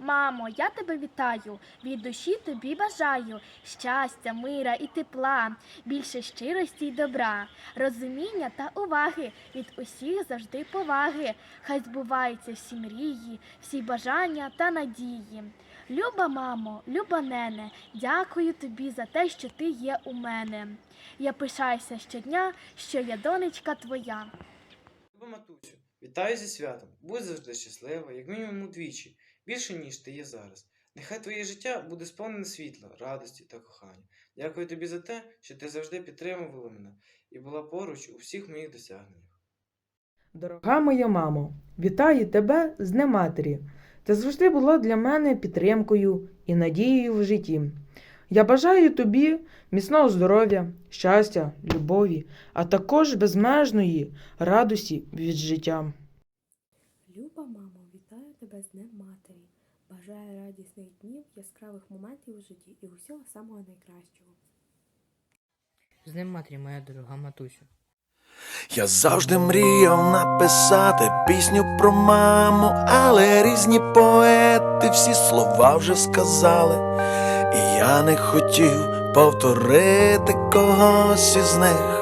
Мамо, я тебе вітаю, від душі тобі бажаю щастя, мира і тепла, більше щирості й добра, розуміння та уваги, від усіх завжди поваги. Хай збуваються всі мрії, всі бажання та надії. Люба мамо, люба нене, дякую тобі за те, що ти є у мене. Я пишаюся щодня, що я донечка твоя. Люба матусю, вітаю зі святом. Будь завжди щаслива, як мінімум удвічі, більше, ніж ти є зараз. Нехай твоє життя буде сповнене світла, радості та кохання. Дякую тобі за те, що ти завжди підтримувала мене і була поруч у всіх моїх досягненнях. Дорога моя мамо, вітаю тебе з Днем Матері. Ти завжди була для мене підтримкою і надією в житті. Я бажаю тобі міцного здоров'я, щастя, любові, а також безмежної радості від життя. Люба мамо, вітаю тебе з Днем Матері. Бажаю радісних днів, яскравих моментів у житті і усього самого найкращого. З Днем матері, моя дорога матусю. Я завжди мріяв написати пісню про маму, але різні поети всі слова вже сказали, і я не хотів повторити когось із них.